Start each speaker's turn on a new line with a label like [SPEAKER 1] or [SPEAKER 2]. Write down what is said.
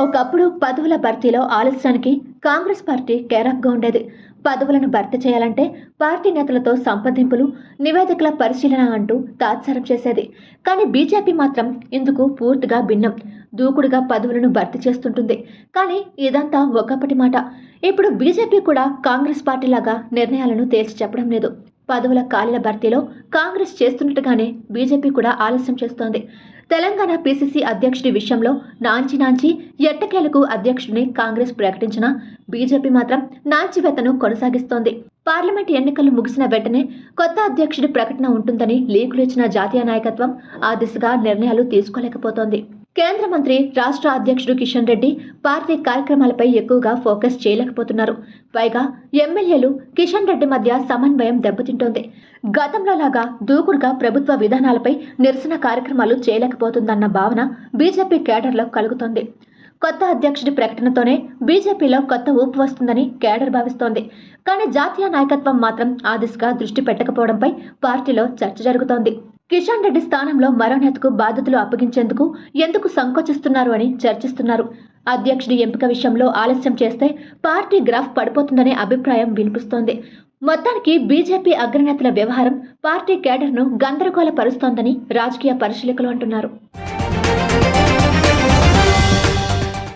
[SPEAKER 1] ఒకప్పుడు పదవుల భర్తీలో ఆలస్యానికి కాంగ్రెస్ పార్టీ కేరాప్గా ఉండేది. పదవులను భర్తీ చేయాలంటే పార్టీ నేతలతో సంప్రదింపులు నివేదికల పరిశీలన అంటూ తాత్సారం చేసేది. కానీ బీజేపీ మాత్రం ఇందుకు పూర్తిగా భిన్నం. దూకుడుగా పదవులను భర్తీ చేస్తుంటుంది. కానీ ఇదంతా ఒకప్పటి మాట. ఇప్పుడు బీజేపీ కూడా కాంగ్రెస్ పార్టీ లాగా నిర్ణయాలను తేల్చి చెప్పడం లేదు. పదవుల ఖాళీల భర్తీలో కాంగ్రెస్ చేస్తున్నట్టుగానే బీజేపీ కూడా ఆలస్యం చేస్తోంది. తెలంగాణ పీసీసీ అధ్యక్షుడి విషయంలో నాంచి నాంచి ఎట్టకేలకు అధ్యక్షుడిని కాంగ్రెస్ ప్రకటించిన బీజేపీ మాత్రం నాంచివేతను కొనసాగిస్తోంది. పార్లమెంట్ ఎన్నికలు ముగిసిన వెంటనే కొత్త అధ్యక్షుడి ప్రకటన ఉంటుందని లీకులు ఇచ్చిన జాతీయ నాయకత్వం ఆ దిశగా నిర్ణయాలు తీసుకోలేకపోతోంది. కేంద్ర మంత్రి రాష్ట్ర అధ్యక్షుడు కిషన్ రెడ్డి పార్టీ కార్యక్రమాలపై ఎక్కువగా ఫోకస్ చేయలేకపోతున్నారు. పైగా ఎమ్మెల్యేలు కిషన్ రెడ్డి మధ్య సమన్వయం దెబ్బతింటోంది. గతంలో లాగా దూకుడుగా ప్రభుత్వ విధానాలపై నిరసన కార్యక్రమాలు చేయలేకపోతుందన్న భావన బీజేపీ కేడర్లో కలుగుతోంది. కొత్త అధ్యక్షుడి ప్రకటనతోనే బీజేపీలో కొత్త ఊపు వస్తుందని కేడర్ భావిస్తోంది. కానీ జాతీయ నాయకత్వం మాత్రం ఆ దిశగా దృష్టి పెట్టకపోవడంపై పార్టీలో చర్చ జరుగుతోంది. కిషన్ రెడ్డి స్థానంలో మరో నేతకు బాధ్యతలు అప్పగించేందుకు ఎందుకు సంకోచిస్తున్నారు అని చర్చిస్తున్నారు. అధ్యక్షుడి ఎంపిక విషయంలో ఆలస్యం చేస్తే పార్టీ గ్రాఫ్ పడిపోతుందనే అభిప్రాయం వినిపిస్తోంది. మొత్తానికి బీజేపీ అగ్రనేతల వ్యవహారం పార్టీ కేడర్ను గందరగోళపరుస్తోందని రాజకీయ పరిశీలకులు అంటున్నారు.